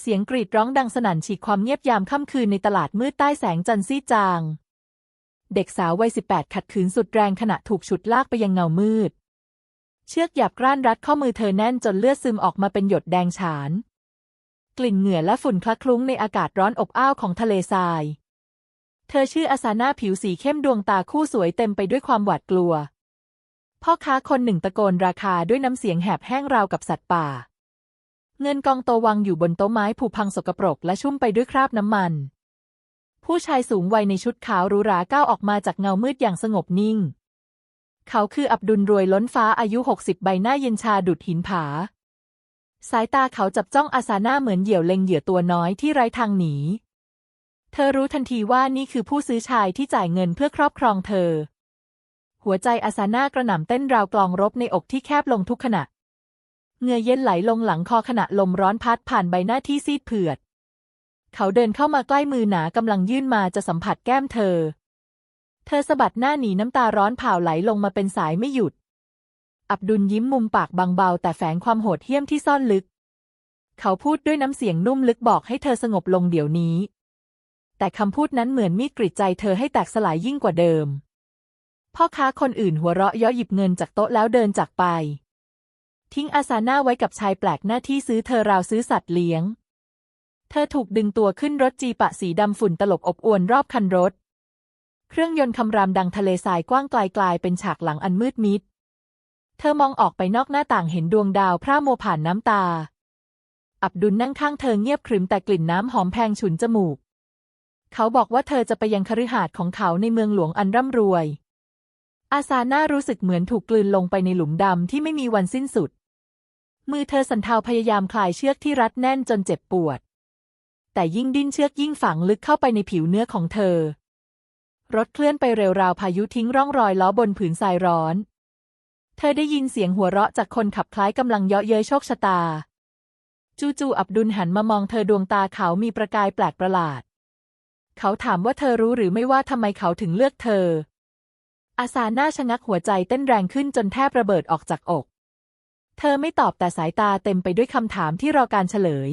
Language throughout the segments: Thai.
เสียงกรีดร้องดังสนั่นฉีกความเงียบยามค่ำคืนในตลาดมืดใต้แสงจันทร์ซีดจาง เด็กสาววัยสิบแปดขัดขืนสุดแรงขณะถูกฉุดลากไปยังเงามืด เชือกหยาบกร้านรัดข้อมือเธอแน่นจนเลือดซึมออกมาเป็นหยดแดงฉาน กลิ่นเหงื่อและฝุ่นคละคลุ้งในอากาศร้อนอบอ้าวของทะเลทราย เธอชื่ออาซาน่าผิวสีเข้มดวงตาคู่สวยเต็มไปด้วยความหวาดกลัว พ่อค้าคนหนึ่งตะโกนราคาด้วยน้ำเสียงแหบแห้งราวกับสัตว์ป่า เงินกองโตวางอยู่บนโต๊ะไม้ผุพังสกปรกและชุ่มไปด้วยคราบน้ำมัน ผู้ชายสูงวัยในชุดขาวหรูหราก้าวออกมาจากเงามืดอย่างสงบนิ่ง เขาคืออับดุลรวยล้นฟ้าอายุหกสิบใบหน้าเย็นชาดุดหินผา สายตาเขาจับจ้องอาซาน่าเหมือนเหยี่ยวเล็งเหยื่อตัวน้อยที่ไร้ทางหนี เธอรู้ทันทีว่านี่คือผู้ซื้อชายที่จ่ายเงินเพื่อครอบครองเธอ หัวใจอาซาน่ากระหน่ำเต้นราวกลองรบในอกที่แคบลงทุกขณะ เงื่อเย็นไหลลงหลังคอขณะลมร้อนพัดผ่านใบหน้าที่ซีดเผือด เขาเดินเข้ามาใกล้มือหนากำลังยื่นมาจะสัมผัสแก้มเธอ เธอสะบัดหน้าหนีน้ำตาร้อนเผาไหลลงมาเป็นสายไม่หยุด อับดุลยิ้มมุมปากบางเบาแต่แฝงความโหดเหี้ยมที่ซ่อนลึก เขาพูดด้วยน้ำเสียงนุ่มลึกบอกให้เธอสงบลงเดี๋ยวนี้ แต่คำพูดนั้นเหมือนมีดกรีดใจเธอให้แตกสลายยิ่งกว่าเดิม พ่อค้าคนอื่นหัวเราะเย่อหยิบเงินจากโต๊ะแล้วเดินจากไป ทิ้งอาซาน่าไว้กับชายแปลกหน้าที่ซื้อเธอราวซื้อสัตว์เลี้ยง เธอถูกดึงตัวขึ้นรถจีปะสีดำฝุ่นตลบอบอวนรอบคันรถ เครื่องยนต์คำรามดังทะเลทรายกว้างไกลกลายเป็นฉากหลังอันมืดมิด เธอมองออกไปนอกหน้าต่างเห็นดวงดาวพร่ามัวผ่านน้ำตา อับดุลนั่งข้างเธอเงียบขรึมแต่กลิ่นน้ำหอมแพงฉุนจมูก เขาบอกว่าเธอจะไปยังคฤหาสน์ของเขาในเมืองหลวงอันร่ำรวย อาซาน่ารู้สึกเหมือนถูกกลืนลงไปในหลุมดำที่ไม่มีวันสิ้นสุด มือเธอสันเทาพยายามคลายเชือกที่รัดแน่นจนเจ็บปวด แต่ยิ่งดิ้นเชือกยิ่งฝังลึกเข้าไปในผิวเนื้อของเธอ รถเคลื่อนไปเร็วราวพายุทิ้งร่องรอยล้อบนผืนทรายร้อน เธอได้ยินเสียงหัวเราะจากคนขับคล้ายกำลังเยาะเย้ยโชคชะตา จู่ๆอับดุลหันมามองเธอดวงตาเขามีประกายแปลกประหลาด เขาถามว่าเธอรู้หรือไม่ว่าทำไมเขาถึงเลือกเธอ อาซาน่าชะงักหัวใจเต้นแรงขึ้นจนแทบระเบิดออกจากอก เธอไม่ตอบแต่สายตาเต็มไปด้วยคำถามที่รอการเฉลย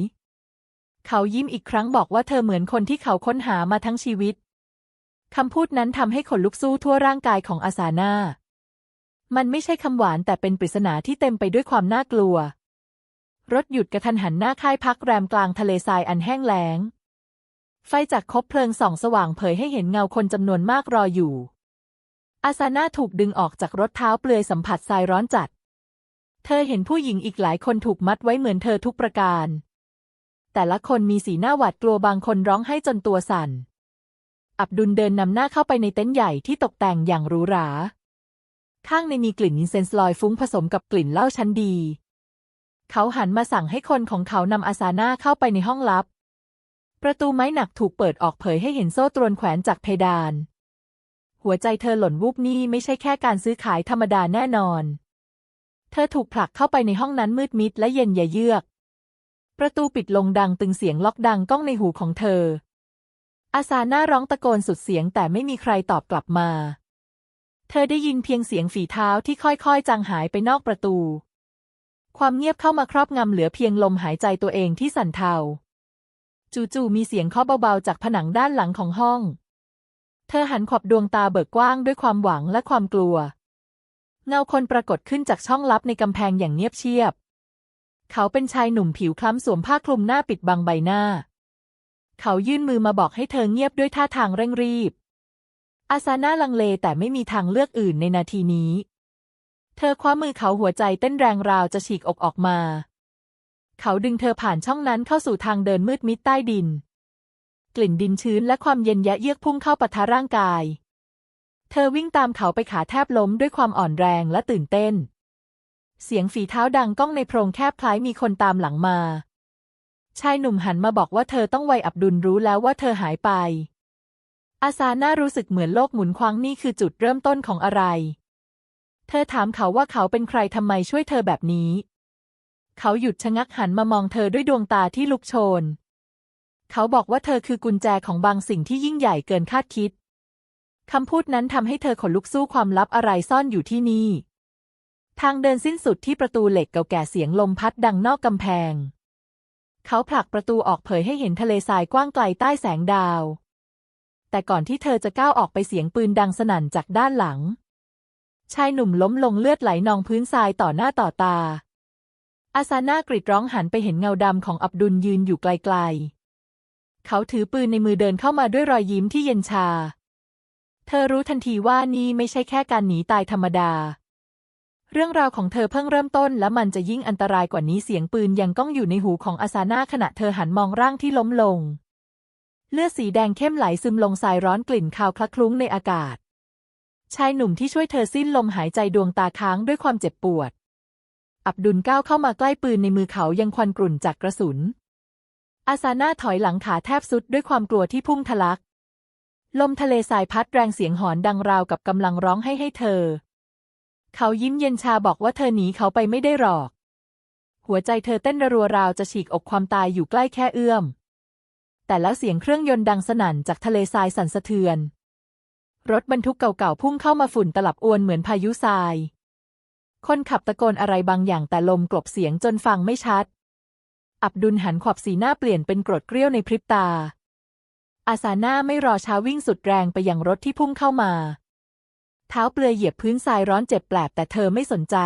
เขายิ้มอีกครั้งบอกว่าเธอเหมือนคนที่เขาค้นหามาทั้งชีวิต คำพูดนั้นทำให้ขนลุกสู้ทั่วร่างกายของอาซาน่า มันไม่ใช่คำหวานแต่เป็นปริศนาที่เต็มไปด้วยความน่ากลัว รถหยุดกระทันหันหน้าค่ายพักแรมกลางทะเลทรายอันแห้งแล้ง ไฟจากคบเพลิงส่องสว่างเผยให้เห็นเงาคนจำนวนมากรออยู่อาซาน่าถูกดึงออกจากรถเท้าเปลือยสัมผัสทรายร้อนจัด ธอเห็นผู้หญิงอีกหลายคนถูกมัดไว้เหมือนเธอทุกประการ แต่ละคนมีสีหน้าหวาดกลัวบางคนร้องไห้จนตัวสั่น อับดุลเดินนำหน้าเข้าไปในเต็นท์ใหญ่ที่ตกแต่งอย่างหรูหรา ข้างในมีกลิ่นอินเซนส์ลอยฟุ้งผสมกับกลิ่นเหล้าชั้นดี เขาหันมาสั่งให้คนของเขานำอาซาน่าเข้าไปในห้องลับ ประตูไม้หนักถูกเปิดออกเผยให้เห็นโซ่ตรวนแขวนจากเพดาน หัวใจเธอหล่นวูบนี่ไม่ใช่แค่การซื้อขายธรรมดาแน่นอน เธอถูกผลักเข้าไปในห้องนั้นมืดมิดและเย็นยเยือก ประตูปิดลงดังตึงเสียงล็อกดังก้องในหูของเธอ อาซาน่าร้องตะโกนสุดเสียงแต่ไม่มีใครตอบกลับมา เธอได้ยินเพียงเสียงฝีเท้าที่ค่อยๆ จางหายไปนอกประตู ความเงียบเข้ามาครอบงำเหลือเพียงลมหายใจตัวเองที่สั่นเทา จู่ๆมีเสียงเคาะเบาๆจากผนังด้านหลังของห้อง เธอหันขอบดวงตาเบิกกว้างด้วยความหวังและความกลัว เงาคนปรากฏขึ้นจากช่องลับในกำแพงอย่างเงียบเชียบ เขาเป็นชายหนุ่มผิวคล้ำสวมผ้าคลุมหน้าปิดบังใบหน้า เขายื่นมือมาบอกให้เธอเงียบด้วยท่าทางเร่งรีบ อาซาน่าลังเลแต่ไม่มีทางเลือกอื่นในนาทีนี้ เธอคว้ามือเขาหัวใจเต้นแรงราวจะฉีกอกออกมา เขาดึงเธอผ่านช่องนั้นเข้าสู่ทางเดินมืดมิดใต้ดิน กลิ่นดินชื้นและความเย็นยะเยือกพุ่งเข้าปะทะร่างกาย เธอวิ่งตามเขาไปขาแทบล้มด้วยความอ่อนแรงและตื่นเต้น เสียงฝีเท้าดังก้องในโพรงแคบคล้ายมีคนตามหลังมา ชายหนุ่มหันมาบอกว่าเธอต้องไวอับดุลรู้แล้วว่าเธอหายไป อาซาน่ารู้สึกเหมือนโลกหมุนคว้างนี่คือจุดเริ่มต้นของอะไร เธอถามเขาว่าเขาเป็นใครทำไมช่วยเธอแบบนี้ เขาหยุดชะงักหันมามองเธอด้วยดวงตาที่ลุกโชน เขาบอกว่าเธอคือกุญแจของบางสิ่งที่ยิ่งใหญ่เกินคาดคิด คำพูดนั้นทำให้เธอขนลุกสู้ความลับอะไรซ่อนอยู่ที่นี่ ทางเดินสิ้นสุดที่ประตูเหล็กเก่าแก่เสียงลมพัดดังนอกกำแพง เขาผลักประตูออกเผยให้เห็นทะเลทรายกว้างไกลใต้แสงดาว แต่ก่อนที่เธอจะก้าวออกไปเสียงปืนดังสนั่นจากด้านหลัง ชายหนุ่มล้มลงเลือดไหลนองพื้นทรายต่อหน้าต่อตา อาซาน่ากรีดร้องหันไปเห็นเงาดำของอับดุลยืนอยู่ไกลๆ เขาถือปืนในมือเดินเข้ามาด้วยรอยยิ้มที่เย็นชา เธอรู้ทันทีว่านี่ไม่ใช่แค่การหนีตายธรรมดา เรื่องราวของเธอเพิ่งเริ่มต้นและมันจะยิ่งอันตรายกว่านี้เสียงปืนยังก้องอยู่ในหูของอาซาน่าขณะเธอหันมองร่างที่ล้มลง เลือดสีแดงเข้มไหลซึมลงสายร้อนกลิ่นคาวคละคลุ้งในอากาศ ชายหนุ่มที่ช่วยเธอสิ้นลมหายใจดวงตาค้างด้วยความเจ็บปวด อับดุลก้าวเข้ามาใกล้ปืนในมือเขายังควันกรุ่นจากกระสุนอาซาน่าถอยหลังขาแทบสุดด้วยความกลัวที่พุ่งทะลัก ลมทะเลสายพัดแรงเสียงหอนดังราวกับกำลังร้องให้ให้เธอ เขายิ้มเย็นชาบอกว่าเธอหนีเขาไปไม่ได้หรอก หัวใจเธอเต้นรัวราวจะฉีกอกความตายอยู่ใกล้แค่เอื้อม แต่แล้วเสียงเครื่องยนต์ดังสนั่นจากทะเลทรายสั่นสะเทือน รถบรรทุกเก่าๆพุ่งเข้ามาฝุ่นตลับอวนเหมือนพายุทราย คนขับตะโกนอะไรบางอย่างแต่ลมกลบเสียงจนฟังไม่ชัด อับดุลหันขอบสีหน้าเปลี่ยนเป็นกรดเกรี้ยวในพริบตา อาซาน่าไม่รอช้าวิ่งสุดแรงไปยังรถที่พุ่งเข้ามา เท้าเปลือยเหยียบพื้นทรายร้อนเจ็บแปลบแต่เธอไม่สนใจ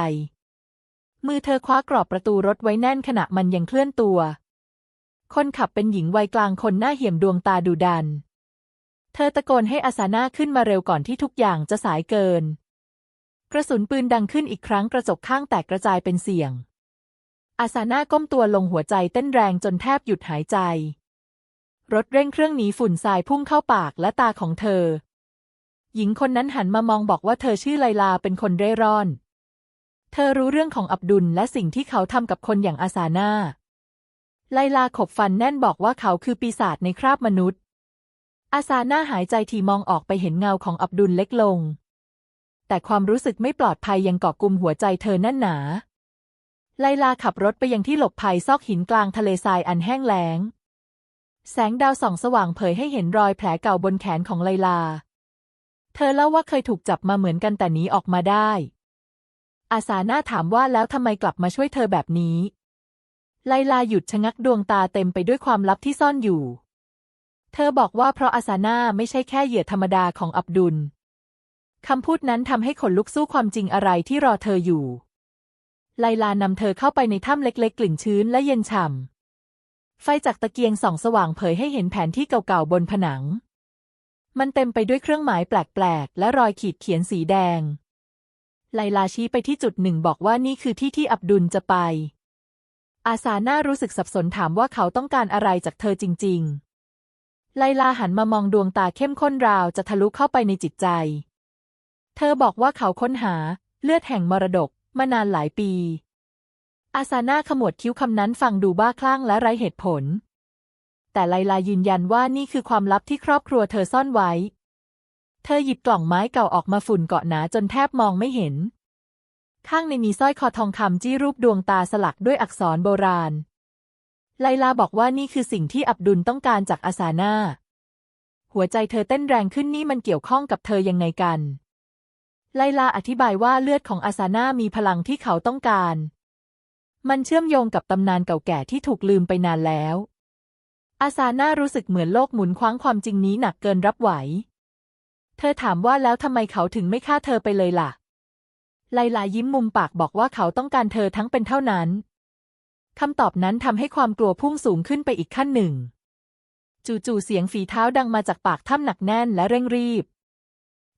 มือเธอคว้ากรอบประตูรถไว้แน่นขณะมันยังเคลื่อนตัว คนขับเป็นหญิงวัยกลางคนหน้าเหี่ยมดวงตาดุดัน เธอตะโกนให้อาซาน่าขึ้นมาเร็วก่อนที่ทุกอย่างจะสายเกิน กระสุนปืนดังขึ้นอีกครั้งกระจกข้างแตกกระจายเป็นเสียงอาซาน่าก้มตัวลงหัวใจเต้นแรงจนแทบหยุดหายใจ รถเร่งเครื่องหนีฝุ่นทรายพุ่งเข้าปากและตาของเธอ หญิงคนนั้นหันมามองบอกว่าเธอชื่อไลลาเป็นคนเร่ร่อน เธอรู้เรื่องของอับดุลและสิ่งที่เขาทำกับคนอย่างอาซาน่าไลลาขบฟันแน่นบอกว่าเขาคือปีศาจในคราบมนุษย์ อาซาน่าหายใจทีมองออกไปเห็นเงาของอับดุลเล็กลง แต่ความรู้สึกไม่ปลอดภัยยังเกาะกลุ่มหัวใจเธอแน่นหนา ไลลาขับรถไปยังที่หลบภัยซอกหินกลางทะเลทรายอันแห้งแล้ง แสงดาวส่องสว่างเผยให้เห็นรอยแผลเก่าบนแขนของไลลา เธอเล่าว่าเคยถูกจับมาเหมือนกันแต่หนีออกมาได้ อาซาน่าถามว่าแล้วทำไมกลับมาช่วยเธอแบบนี้ ไลลาหยุดชะงักดวงตาเต็มไปด้วยความลับที่ซ่อนอยู่ เธอบอกว่าเพราะอาซาน่าไม่ใช่แค่เหยื่อธรรมดาของอับดุลคำพูดนั้นทำให้ขนลุกสู้ความจริงอะไรที่รอเธออยู่ ไลลานำเธอเข้าไปในถ้ำเล็กๆ กลิ่นชื้นและเย็นฉ่ำ ไฟจากตะเกียงส่องสว่างเผยให้เห็นแผนที่เก่าๆบนผนัง มันเต็มไปด้วยเครื่องหมายแปลกๆ และรอยขีดเขียนสีแดง ไลลาชี้ไปที่จุดหนึ่งบอกว่านี่คือที่ที่อับดุลจะไป อาซาน่ารู้สึกสับสนถามว่าเขาต้องการอะไรจากเธอจริง ๆ ไลลาหันมามองดวงตาเข้มข้นราวจะทะลุเข้าไปในจิตใจ เธอบอกว่าเขาค้นหา เลือดแห่งมรดกมานานหลายปี อาซาน่าขมวดคิ้วคำนั้นฟังดูบ้าคลั่งและไร้เหตุผล แต่ไลลายืนยันว่านี่คือความลับที่ครอบครัวเธอซ่อนไว้ เธอหยิบกล่องไม้เก่าออกมาฝุ่นเกาะหนาจนแทบมองไม่เห็น ข้างในมีสร้อยคอทองคำจี้รูปดวงตาสลักด้วยอักษรโบราณ ไลลาบอกว่านี่คือสิ่งที่อับดุลต้องการจากอาซาน่า หัวใจเธอเต้นแรงขึ้นนี่มันเกี่ยวข้องกับเธอยังไงกัน ไลลาอธิบายว่าเลือดของอาซาน่ามีพลังที่เขาต้องการ มันเชื่อมโยงกับตำนานเก่าแก่ที่ถูกลืมไปนานแล้ว อาซาน่ารู้สึกเหมือนโลกหมุนคว้างความจริงนี้หนักเกินรับไหว เธอถามว่าแล้วทำไมเขาถึงไม่ฆ่าเธอไปเลยล่ะ ไลลายิ้มมุมปากบอกว่าเขาต้องการเธอทั้งเป็นเท่านั้นคำตอบนั้นทำให้ความกลัวพุ่งสูงขึ้นไปอีกขั้นหนึ่ง จู่ๆเสียงฝีเท้าดังมาจากปากถ้ำหนักแน่นและเร่งรีบ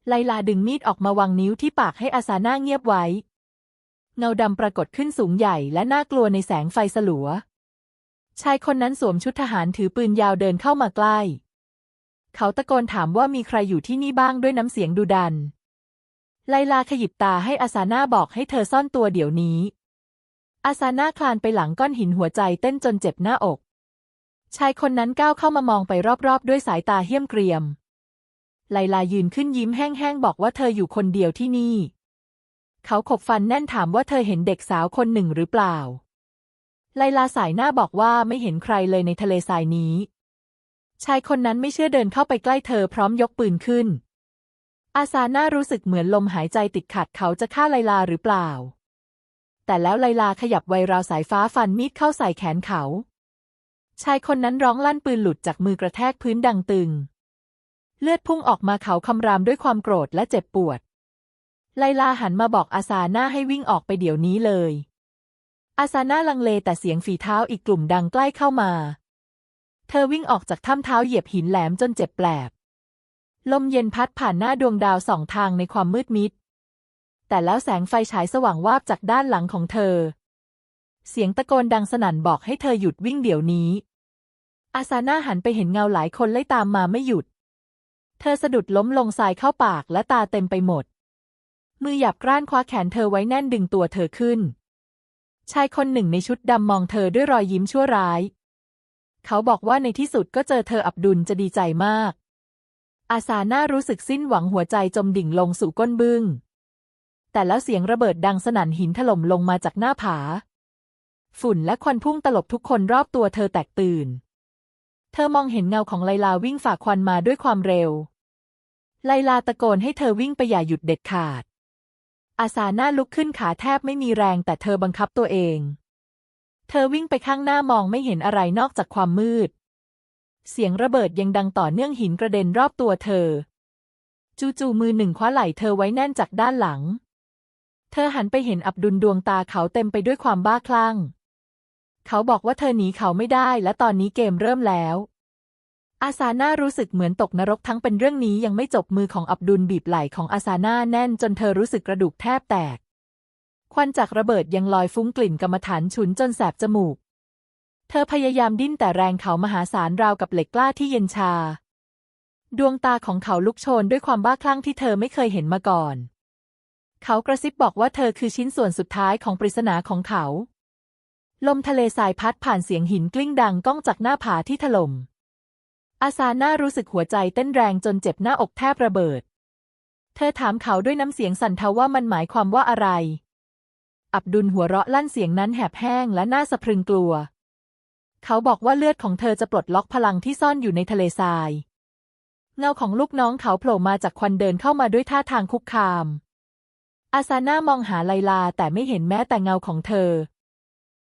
ไลลาดึงมีดออกมาวางนิ้วที่ปากให้อาซาน่าเงียบไว้ เงาดำปรากฏขึ้นสูงใหญ่และน่ากลัวในแสงไฟสลัว ชายคนนั้นสวมชุดทหารถือปืนยาวเดินเข้ามาใกล้ เขาตะโกนถามว่ามีใครอยู่ที่นี่บ้างด้วยน้ำเสียงดุดัน ไลลาขยิบตาให้อาซาน่าบอกให้เธอซ่อนตัวเดี๋ยวนี้ อาซาน่าคลานไปหลังก้อนหินหัวใจเต้นจนเจ็บหน้าอก ชายคนนั้นก้าวเข้ามามองไปรอบๆ ด้วยสายตาเหี้ยมเกรียม ไลลายืนขึ้นยิ้มแห้งๆบอกว่าเธออยู่คนเดียวที่นี่ เขาขบฟันแน่นถามว่าเธอเห็นเด็กสาวคนหนึ่งหรือเปล่า ไลลาสายหน้าบอกว่าไม่เห็นใครเลยในทะเลทรายนี้ ชายคนนั้นไม่เชื่อเดินเข้าไปใกล้เธอพร้อมยกปืนขึ้น อาซาน่ารู้สึกเหมือนลมหายใจติดขัดเขาจะฆ่าไลลาหรือเปล่า แต่แล้วไลลาขยับไวราวสายฟ้าฟันมีดเข้าใส่แขนเขา ชายคนนั้นร้องลั่นปืนหลุดจากมือกระแทกพื้นดังตึง เลือดพุ่งออกมาเขาคำรามด้วยความโกรธและเจ็บปวด ไลลาหันมาบอกอาซาน่าให้วิ่งออกไปเดี๋ยวนี้เลย อาซาน่าลังเลแต่เสียงฝีเท้าอีกกลุ่มดังใกล้เข้ามา เธอวิ่งออกจากถ้ำเท้าเหยียบหินแหลมจนเจ็บแปลบ ลมเย็นพัดผ่านหน้าดวงดาวสองทางในความมืดมิด แต่แล้วแสงไฟฉายสว่างวาบจากด้านหลังของเธอ เสียงตะโกนดังสนั่นบอกให้เธอหยุดวิ่งเดี๋ยวนี้ อาซาน่าหันไปเห็นเงาหลายคนไล่ตามมาไม่หยุด เธอสะดุดล้มลงทรายเข้าปากและตาเต็มไปหมด มือหยับกร้านคว้าแขนเธอไว้แน่นดึงตัวเธอขึ้น ชายคนหนึ่งในชุดดำมองเธอด้วยรอยยิ้มชั่วร้าย เขาบอกว่าในที่สุดก็เจอเธออับดุลจะดีใจมาก อาซาน่ารู้สึกสิ้นหวังหัวใจจมดิ่งลงสู่ก้นบึ้ง แต่แล้วเสียงระเบิดดังสนั่นหินถล่มลงมาจากหน้าผา ฝุ่นและควันพุ่งตลบทุกคนรอบตัวเธอแตกตื่น เธอมองเห็นเงาของไลลาวิ่งฝ่าควันมาด้วยความเร็ว ไลลาตะโกนให้เธอวิ่งไปอย่าหยุดเด็ดขาด อาซาหน่าลุกขึ้นขาแทบไม่มีแรงแต่เธอบังคับตัวเอง เธอวิ่งไปข้างหน้ามองไม่เห็นอะไรนอกจากความมืด เสียงระเบิดยังดังต่อเนื่องหินกระเด็นรอบตัวเธอ จู่ๆมือหนึ่งคว้าไหล่เธอไว้แน่นจากด้านหลัง เธอหันไปเห็นอับดุลดวงตาเขาเต็มไปด้วยความบ้าคลั่ง เขาบอกว่าเธอหนีเขาไม่ได้และตอนนี้เกมเริ่มแล้ว อาซาน่ารู้สึกเหมือนตกนรกทั้งเป็นเรื่องนี้ยังไม่จบมือของอับดุลบีบไหล่ของอาซาน่าแน่นจนเธอรู้สึกกระดูกแทบแตก ควันจากระเบิดยังลอยฟุ้งกลิ่นกรรมฐานฉุนจนแสบจมูก เธอพยายามดิ้นแต่แรงเขามหาศาลราวกับเหล็กกล้าที่เย็นชา ดวงตาของเขาลุกโชนด้วยความบ้าคลั่งที่เธอไม่เคยเห็นมาก่อน เขากระซิบบอกว่าเธอคือชิ้นส่วนสุดท้ายของปริศนาของเขา ลมทะเลทรายพัดผ่านเสียงหินกลิ้งดังก้องจากหน้าผาที่ถล่ม อาซาน่ารู้สึกหัวใจเต้นแรงจนเจ็บหน้าอกแทบระเบิด เธอถามเขาด้วยน้ำเสียงสั่นเทาว่ามันหมายความว่าอะไร อับดุลหัวเราะลั่นเสียงนั้นแหบแห้งและน่าสะพรึงกลัว เขาบอกว่าเลือดของเธอจะปลดล็อกพลังที่ซ่อนอยู่ในทะเลทราย เงาของลูกน้องเขาโผล่มาจากควันเดินเข้ามาด้วยท่าทางคุกคาม อาซาน่ามองหาไลลาแต่ไม่เห็นแม้แต่เงาของเธอ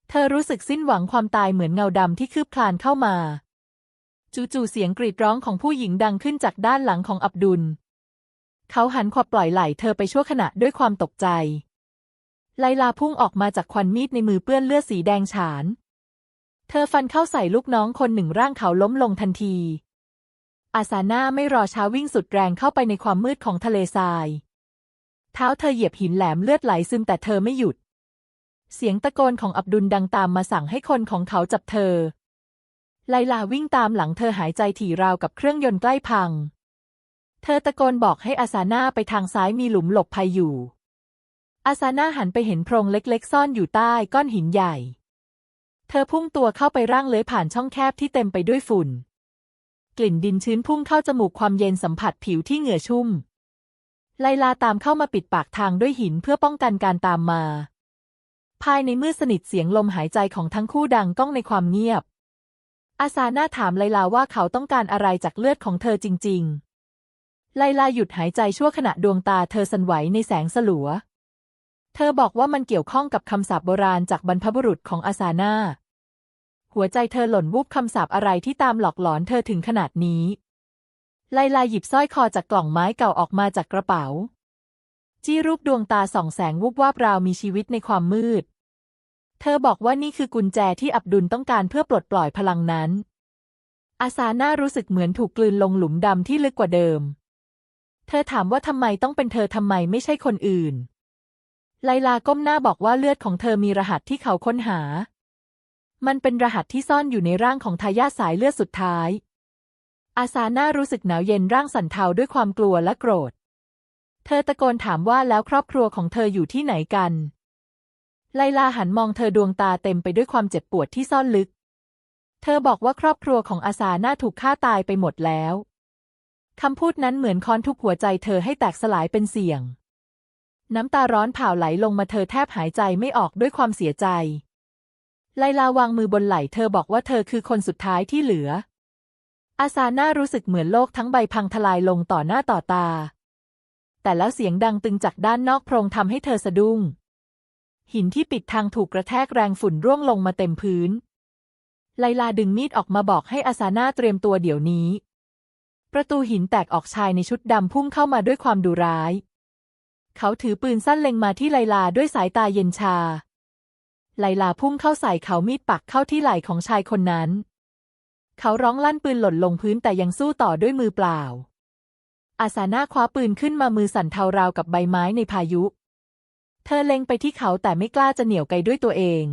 เธอรู้สึกสิ้นหวังความตายเหมือนเงาดำที่คืบคลานเข้ามา จู่ๆเสียงกรีดร้องของผู้หญิงดังขึ้นจากด้านหลังของอับดุล เขาหันขวบปล่อยไหล่เธอไปชั่วขณะด้วยความตกใจ ไลลาพุ่งออกมาจากควันมีดในมือเปื้อนเลือดสีแดงฉาน เธอฟันเข้าใส่ลูกน้องคนหนึ่งร่างเขาล้มลงทันที อาซาน่าไม่รอช้าวิ่งสุดแรงเข้าไปในความมืดของทะเลทราย เท้าเธอเหยียบหินแหลมเลือดไหลซึมแต่เธอไม่หยุดเสียงตะโกนของอับดุลดังตามมาสั่งให้คนของเขาจับเธอ ไลลาวิ่งตามหลังเธอหายใจถี่ราวกับเครื่องยนต์ใกล้พัง เธอตะโกนบอกให้อาซาน่าไปทางซ้ายมีหลุมหลบภัยอยู่ อาซาน่าหันไปเห็นโพรงเล็กๆ ซ่อนอยู่ใต้ก้อนหินใหญ่ เธอพุ่งตัวเข้าไปร่างเลื้อยผ่านช่องแคบที่เต็มไปด้วยฝุ่น กลิ่นดินชื้นพุ่งเข้าจมูกความเย็นสัมผัสผิวที่เหงื่อชุ่ม ไลลาตามเข้ามาปิดปากทางด้วยหินเพื่อป้องกันการตามมา ภายในมืดสนิทเสียงลมหายใจของทั้งคู่ดังก้องในความเงียบ อาซาน่าถามไลลาว่าเขาต้องการอะไรจากเลือดของเธอจริง ๆ ไลลาหยุดหายใจชั่วขณะดวงตาเธอสั่นไหวในแสงสลัว เธอบอกว่ามันเกี่ยวข้องกับคำสาปโบราณจากบรรพบุรุษของอาซาน่า หัวใจเธอหล่นวูบคำสาปอะไรที่ตามหลอกหลอนเธอถึงขนาดนี้ ไลลาหยิบสร้อยคอจากกล่องไม้เก่าออกมาจากกระเป๋า จี้รูปดวงตาส่องแสงวูบวาบราวมีชีวิตในความมืด เธอบอกว่านี่คือกุญแจที่อับดุลต้องการเพื่อปลดปล่อยพลังนั้น อาซาน่ารู้สึกเหมือนถูกกลืนลงหลุมดำที่ลึกกว่าเดิม เธอถามว่าทำไมต้องเป็นเธอทำไมไม่ใช่คนอื่น ไลลาก้มหน้าบอกว่าเลือดของเธอมีรหัสที่เขาค้นหา มันเป็นรหัสที่ซ่อนอยู่ในร่างของทายาทสายเลือดสุดท้าย อาซาน่ารู้สึกหนาวเย็นร่างสั่นเทาด้วยความกลัวและโกรธ เธอตะโกนถามว่าแล้วครอบครัวของเธออยู่ที่ไหนกัน ไลลาหันมองเธอดวงตาเต็มไปด้วยความเจ็บปวดที่ซ่อนลึก เธอบอกว่าครอบครัวของอาซาน่าถูกฆ่าตายไปหมดแล้วคำพูดนั้นเหมือนค้อนทุบหัวใจเธอให้แตกสลายเป็นเสียง น้ำตาร้อนเผาไหลลงมาเธอแทบหายใจไม่ออกด้วยความเสียใจ ไลลาวางมือบนไหล่เธอบอกว่าเธอคือคนสุดท้ายที่เหลือ อาซาน่ารู้สึกเหมือนโลกทั้งใบพังทลายลงต่อหน้าต่อตา แต่แล้วเสียงดังตึงจากด้านนอกโพรงทำให้เธอสะดุ้ง หินที่ปิดทางถูกกระแทกแรงฝุ่นร่วงลงมาเต็มพื้น ไลลาดึงมีดออกมาบอกให้อาซาน่าเตรียมตัวเดี๋ยวนี้ ประตูหินแตกออกชายในชุดดำพุ่งเข้ามาด้วยความดุร้าย เขาถือปืนสั้นเล็งมาที่ไลลาด้วยสายตาเย็นชา ไลลาพุ่งเข้าใส่เขามีดปักเข้าที่ไหล่ของชายคนนั้น เขาร้องลั่นปืนหล่นลงพื้นแต่ยังสู้ต่อด้วยมือเปล่าอาซาน่าคว้าปืนขึ้นมามือสั่นเทาราวกับใบไม้ในพายุ เธอเล็งไปที่เขาแต่ไม่กล้าจะเหนี่ยวไกด้วยตัวเอง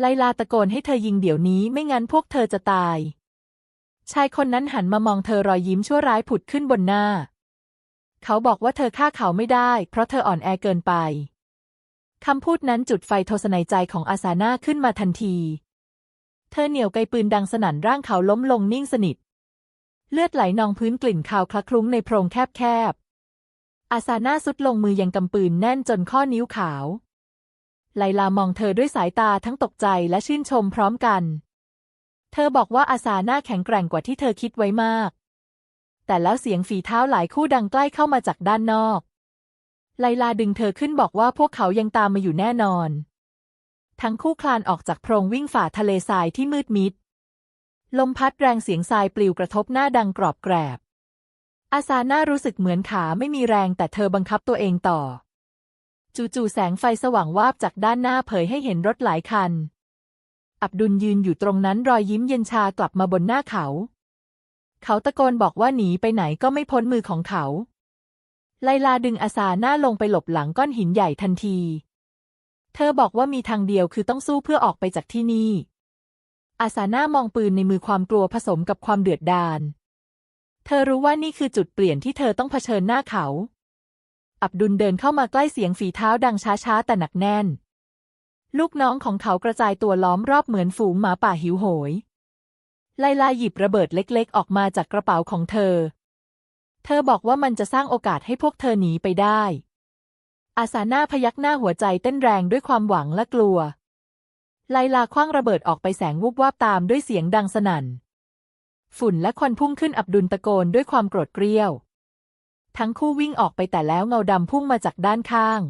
ไลลาตะโกนให้เธอยิงเดี๋ยวนี้ไม่งั้นพวกเธอจะตาย ชายคนนั้นหันมามองเธอรอยยิ้มชั่วร้ายผุดขึ้นบนหน้า เขาบอกว่าเธอฆ่าเขาไม่ได้ เพราะเธออ่อนแอเกินไป คำพูดนั้นจุดไฟโทสในใจของอาซาน่าขึ้นมาทันที เธอเหนี่ยวไกปืนดังสนั่นร่างเขาล้มลงนิ่งสนิท เลือดไหลนองพื้นกลิ่นคาวคละคลุ้งในโพรงแคบ อาซาน่าสุดลงมือยังกำปืนแน่นจนข้อนิ้วขาว ไลลามองเธอด้วยสายตาทั้งตกใจและชื่นชมพร้อมกัน เธอบอกว่าอาซาน่าแข็งแกร่งกว่าที่เธอคิดไว้มาก แต่แล้วเสียงฝีเท้าหลายคู่ดังใกล้เข้ามาจากด้านนอก ไลลาดึงเธอขึ้นบอกว่าพวกเขายังตามมาอยู่แน่นอน ทั้งคู่คลานออกจากโพรงวิ่งฝ่าทะเลทรายที่มืดมิด ลมพัดแรงเสียงทรายปลิวกระทบหน้าดังกรอบแกรบ อาซาน่ารู้สึกเหมือนขาไม่มีแรงแต่เธอบังคับตัวเองต่อ จู่ๆแสงไฟสว่างวาบจากด้านหน้าเผยให้เห็นรถหลายคัน อับดุลยืนอยู่ตรงนั้นรอยยิ้มเย็นชากลับมาบนหน้าเขา เขาตะโกนบอกว่าหนีไปไหนก็ไม่พ้นมือของเขา ไลลาดึงอาซาน่าลงไปหลบหลังก้อนหินใหญ่ทันที เธอบอกว่ามีทางเดียวคือต้องสู้เพื่อออกไปจากที่นี่อาซาน่ามองปืนในมือความกลัวผสมกับความเดือดดาล เธอรู้ว่านี่คือจุดเปลี่ยนที่เธอต้องเผชิญหน้าเขา อับดุลเดินเข้ามาใกล้เสียงฝีเท้าดังช้าๆ แต่หนักแน่น ลูกน้องของเขากระจายตัวล้อมรอบเหมือนฝูงหมาป่าหิวโหย ไลลาหยิบระเบิดเล็กๆ ออกมาจากกระเป๋าของเธอ เธอบอกว่ามันจะสร้างโอกาสให้พวกเธอหนีไปได้ อาซาหน่าพยักหน้าหัวใจเต้นแรงด้วยความหวังและกลัว ไลลาคว้างระเบิดออกไปแสงวุบวาบตามด้วยเสียงดังสนั่น ฝุ่นและควันพุ่งขึ้นอับดุลตะโกนด้วยความโกรธเกรี้ยว ทั้งคู่วิ่งออกไปแต่แล้วเงาดำพุ่งมาจากด้านข้าง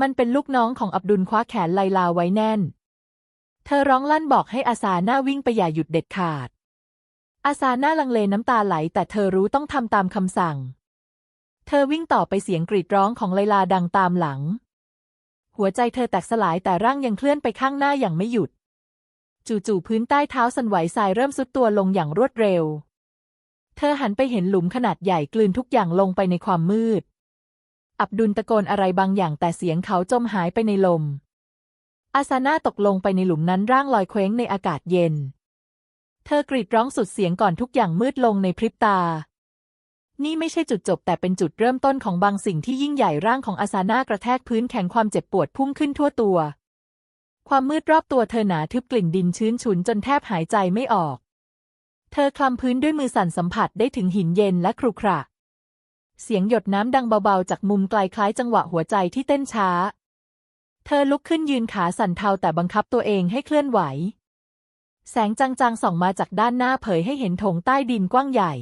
มันเป็นลูกน้องของอับดุลคว้าแขนไลลาไว้แน่น เธอร้องลั่นบอกให้อาซาน่าวิ่งไปอย่าหยุดเด็ดขาด อาซาน่าลังเลน้ำตาไหล แต่เธอรู้ต้องทำตามคำสั่ง เธอวิ่งต่อไปเสียงกรีดร้องของไลลาดังตามหลัง หัวใจเธอแตกสลายแต่ร่างยังเคลื่อนไปข้างหน้าอย่างไม่หยุด จู่ๆพื้นใต้เท้าสั่นไหวทรายเริ่มซุดตัวลงอย่างรวดเร็ว เธอหันไปเห็นหลุมขนาดใหญ่กลืนทุกอย่างลงไปในความมืด อับดุลตะโกนอะไรบางอย่างแต่เสียงเขาจมหายไปในลม อาซาน่าตกลงไปในหลุมนั้นร่างลอยเคว้งในอากาศเย็น เธอกรีดร้องสุดเสียงก่อนทุกอย่างมืดลงในพริบตานี่ไม่ใช่จุดจบแต่เป็นจุดเริ่มต้นของบางสิ่งที่ยิ่งใหญ่ร่างของอาซาน่ากระแทกพื้นแข็งความเจ็บปวดพุ่งขึ้นทั่วตัว ความมืดรอบตัวเธอหนาทึบกลิ่นดินชื้นฉุนจนแทบหายใจไม่ออก เธอคลำพื้นด้วยมือสั่นสัมผัสได้ถึงหินเย็นและครุขระ เสียงหยดน้ำดังเบาๆ จากมุมไกลคล้ายจังหวะหัวใจที่เต้นช้า เธอลุกขึ้นยืนขาสั่นเทาแต่บังคับตัวเองให้เคลื่อนไหว แสงจางๆส่องมาจากด้านหน้าเผยให้เห็นโถงใต้ดินกว้างใหญ่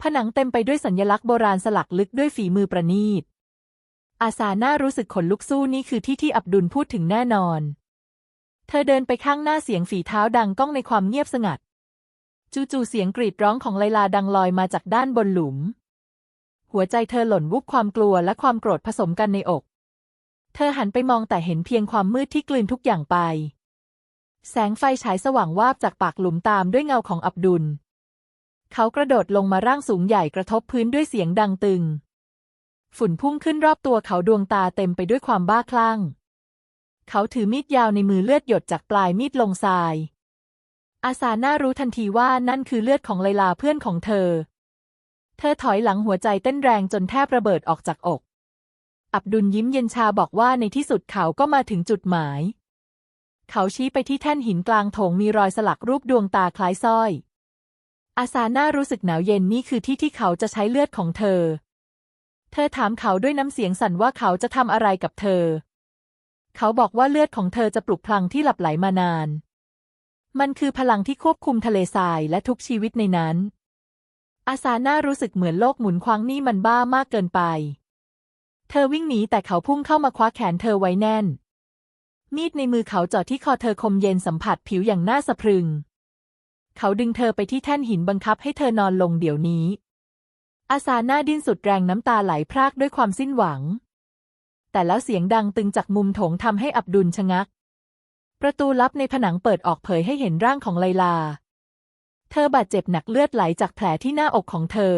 ผนังเต็มไปด้วยสัญลักษณ์โบราณสลักลึกด้วยฝีมือประณีต อาซาน่ารู้สึกขนลุกสู้นี่คือที่ที่อับดุลพูดถึงแน่นอน เธอเดินไปข้างหน้าเสียงฝีเท้าดังก้องในความเงียบสงัด จู่ๆเสียงกรีดร้องของไลลาดังลอยมาจากด้านบนหลุม หัวใจเธอหล่นวุบความกลัวและความโกรธผสมกันในอก เธอหันไปมองแต่เห็นเพียงความมืดที่กลืนทุกอย่างไป แสงไฟฉายสว่างวาบจากปากหลุมตามด้วยเงาของอับดุล เขากระโดดลงมาร่างสูงใหญ่กระทบพื้นด้วยเสียงดังตึง ฝุ่นพุ่งขึ้นรอบตัวเขาดวงตาเต็มไปด้วยความบ้าคลั่ง เขาถือมีดยาวในมือเลือดหยดจากปลายมีดลงทราย อาซาน่ารู้ทันทีว่านั่นคือเลือดของไลลาเพื่อนของเธอ เธอถอยหลังหัวใจเต้นแรงจนแทบระเบิดออกจากอก อับดุลยิ้มเย็นชาบอกว่าในที่สุดเขาก็มาถึงจุดหมาย เขาชี้ไปที่แท่นหินกลางโถงมีรอยสลักรูปดวงตาคล้ายสร้อย อาซาน่ารู้สึกหนาวเย็นนี่คือที่ที่เขาจะใช้เลือดของเธอ เธอถามเขาด้วยน้ำเสียงสั่นว่าเขาจะทำอะไรกับเธอ เขาบอกว่าเลือดของเธอจะปลุกพลังที่หลับไหลมานาน มันคือพลังที่ควบคุมทะเลทรายและทุกชีวิตในนั้น อาซาน่ารู้สึกเหมือนโลกหมุนคว้างนี่มันบ้ามากเกินไป เธอวิ่งหนีแต่เขาพุ่งเข้ามาคว้าแขนเธอไว้แน่น มีดในมือเขาเจาะที่คอเธอคมเย็นสัมผัสผิวอย่างน่าสะพรึง เขาดึงเธอไปที่แท่นหินบังคับให้เธอนอนลงเดี๋ยวนี้ อาซาหน้าดิ้นสุดแรงน้ำตาไหลพรากด้วยความสิ้นหวัง แต่แล้วเสียงดังตึงจากมุมโถงทำให้อับดุลชะงัก ประตูลับในผนังเปิดออกเผยให้เห็นร่างของไลลา เธอบาดเจ็บหนักเลือดไหลจากแผลที่หน้าอกของเธอ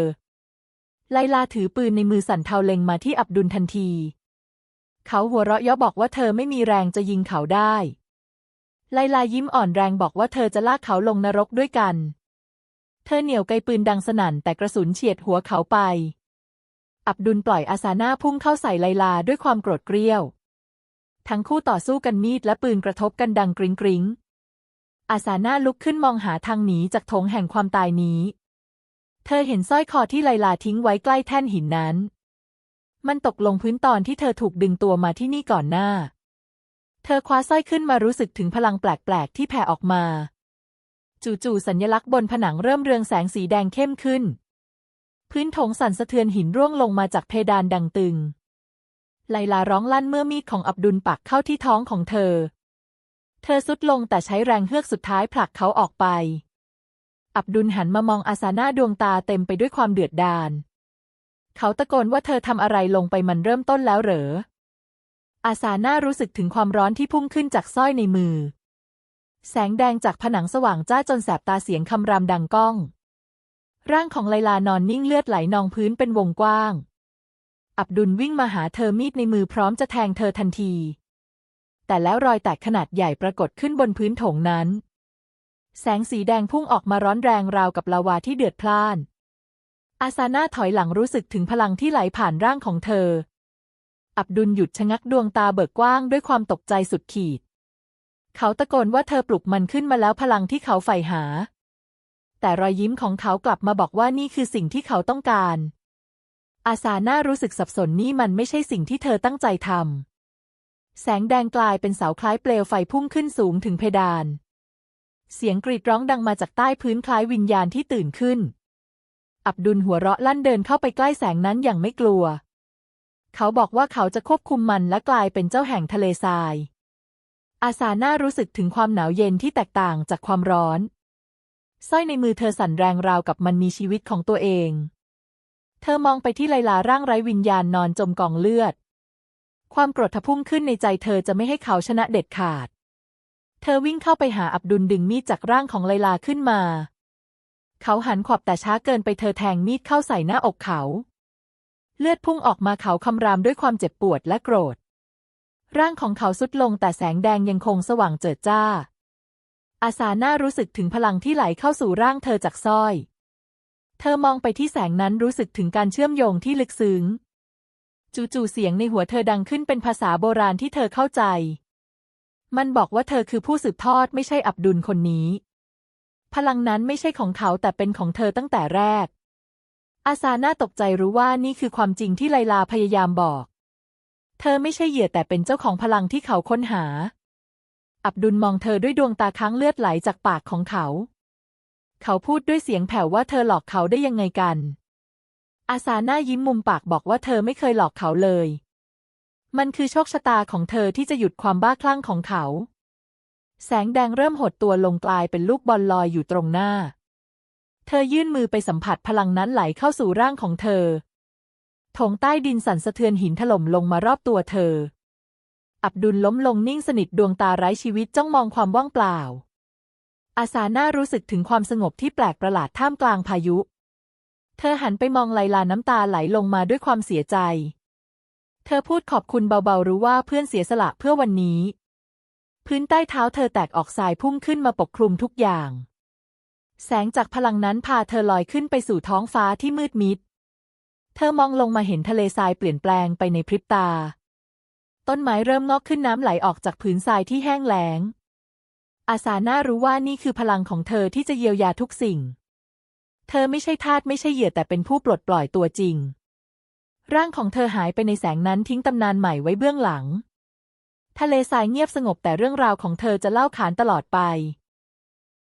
ไลลาถือปืนในมือสั่นเทาเล็งมาที่อับดุลทันที เขาหัวเราะเยาะบอกว่าเธอไม่มีแรงจะยิงเขาได้ ไลลายิ้มอ่อนแรงบอกว่าเธอจะลากเขาลงนรกด้วยกัน ธอเหนี่ยวไกปืนดังสนั่นแต่กระสุนเฉียดหัวเขาไป อับดุลปล่อยอาซาน่าพุ่งเข้าใส่ไลลาด้วยความโกรธเกรี้ยว ทั้งคู่ต่อสู้กันมีดและปืนกระทบกันดังกริ้งกริ้งอาซาน่าลุกขึ้นมองหาทางหนีจากโถงแห่งความตายนี้ เธอเห็นสร้อยคอที่ไลลาทิ้งไว้ใกล้แท่นหินนั้น มันตกลงพื้นตอนที่เธอถูกดึงตัวมาที่นี่ก่อนหน้า เธอคว้าสร้อยขึ้นมารู้สึกถึงพลังแปลกๆที่แผ่ออกมา จู่ๆสัญลักษณ์บนผนังเริ่มเรืองแสงสีแดงเข้มขึ้น พื้นถงสั่นสะเทือนหินร่วงลงมาจากเพดานดังตึง ไลลาร้องลั่นเมื่อมีดของอับดุลปักเข้าที่ท้องของเธอ เธอสุดลงแต่ใช้แรงเฮือกสุดท้ายผลักเขาออกไป อับดุลหันมามองอาซาน่าดวงตาเต็มไปด้วยความเดือดดาล เขาตะโกนว่าเธอทำอะไรลงไปมันเริ่มต้นแล้วเหรออาซาน่ารู้สึกถึงความร้อนที่พุ่งขึ้นจากสร้อยในมือ แสงแดงจากผนังสว่างจ้าจนแสบตาเสียงคำรามดังก้อง ร่างของไลลานอนนิ่งเลือดไหลนองพื้นเป็นวงกว้าง อับดุลวิ่งมาหาเธอมีดในมือพร้อมจะแทงเธอทันที แต่แล้วรอยแตกขนาดใหญ่ปรากฏขึ้นบนพื้นโถงนั้น แสงสีแดงพุ่งออกมาร้อนแรงราวกับลาวาที่เดือดพล่าน อาซาน่าถอยหลังรู้สึกถึงพลังที่ไหลผ่านร่างของเธอ อับดุลหยุดชะงักดวงตาเบิกกว้างด้วยความตกใจสุดขีด เขาตะโกนว่าเธอปลุกมันขึ้นมาแล้วพลังที่เขาใฝ่หา แต่รอยยิ้มของเขากลับมาบอกว่านี่คือสิ่งที่เขาต้องการ อาซาน่ารู้สึกสับสนนี่มันไม่ใช่สิ่งที่เธอตั้งใจทำ แสงแดงกลายเป็นเสาคล้ายเปลวไฟพุ่งขึ้นสูงถึงเพดาน เสียงกรีดร้องดังมาจากใต้พื้นคล้ายวิญญาณที่ตื่นขึ้น อับดุลหัวเราะลั่นเดินเข้าไปใกล้แสงนั้นอย่างไม่กลัวเขาบอกว่าเขาจะควบคุมมันและกลายเป็นเจ้าแห่งทะเลทราย อาซาน่ารู้สึกถึงความหนาวเย็นที่แตกต่างจากความร้อนสร้อยในมือเธอสั่นแรงราวกับมันมีชีวิตของตัวเอง เธอมองไปที่ไลลาร่างไร้วิญญาณนอนจมกองเลือด ความโกรธทะพุ่งขึ้นในใจเธอจะไม่ให้เขาชนะเด็ดขาด เธอวิ่งเข้าไปหาอับดุลดึงมีดจากร่างของไลลาขึ้นมา เขาหันขวบแต่ช้าเกินไปเธอแทงมีดเข้าใส่หน้าอกเขา เลือดพุ่งออกมาเขาคำรามด้วยความเจ็บปวดและโกรธ ร่างของเขาสุดลงแต่แสงแดงยังคงสว่างเจิดจ้า อาซาน่ารู้สึกถึงพลังที่ไหลเข้าสู่ร่างเธอจากสร้อย เธอมองไปที่แสงนั้นรู้สึกถึงการเชื่อมโยงที่ลึกซึ้ง จู่ๆเสียงในหัวเธอดังขึ้นเป็นภาษาโบราณที่เธอเข้าใจ มันบอกว่าเธอคือผู้สืบทอดไม่ใช่อับดุลคนนี้ พลังนั้นไม่ใช่ของเขาแต่เป็นของเธอตั้งแต่แรก อาซาน่าตกใจรู้ว่านี่คือความจริงที่ไลลาพยายามบอก เธอไม่ใช่เหยื่อแต่เป็นเจ้าของพลังที่เขาค้นหา อับดุลมองเธอด้วยดวงตาค้างเลือดไหลจากปากของเขา เขาพูดด้วยเสียงแผ่วว่าเธอหลอกเขาได้ยังไงกัน อาซาน่ายิ้มมุมปากบอกว่าเธอไม่เคยหลอกเขาเลย มันคือโชคชะตาของเธอที่จะหยุดความบ้าคลั่งของเขา แสงแดงเริ่มหดตัวลงกลายเป็นลูกบอลลอยอยู่ตรงหน้า เธอยื่นมือไปสัมผัสพลังนั้นไหลเข้าสู่ร่างของเธอ ถงใต้ดินสั่นสะเทือนหินถล่มลงมารอบตัวเธอ อับดุลล้มลงนิ่งสนิทดวงตาไร้ชีวิตจ้องมองความว่างเปล่า อาซาน่ารู้สึกถึงความสงบที่แปลกประหลาดท่ามกลางพายุ เธอหันไปมองไลลาน้ำตาไหลลงมาด้วยความเสียใจ เธอพูดขอบคุณเบาๆรู้ว่าเพื่อนเสียสละเพื่อวันนี้ พื้นใต้เท้าเธอแตกออกสายพุ่งขึ้นมาปกคลุมทุกอย่าง แสงจากพลังนั้นพาเธอลอยขึ้นไปสู่ท้องฟ้าที่มืดมิด ธอมองลงมาเห็นทะเลทรายเปลี่ยนแปลงไปในพริบตา ต้นไม้เริ่มงอกขึ้นน้ำไหลออกจากผืนทรายที่แห้งแล้ง อาซาน่ารู้ว่านี่คือพลังของเธอที่จะเยียวยาทุกสิ่ง เธอไม่ใช่ทาสไม่ใช่เหยื่อแต่เป็นผู้ปลดปล่อยตัวจริง ร่างของเธอหายไปในแสงนั้นทิ้งตำนานใหม่ไว้เบื้องหลัง ทะเลทรายเงียบสงบแต่เรื่องราวของเธอจะเล่าขานตลอดไป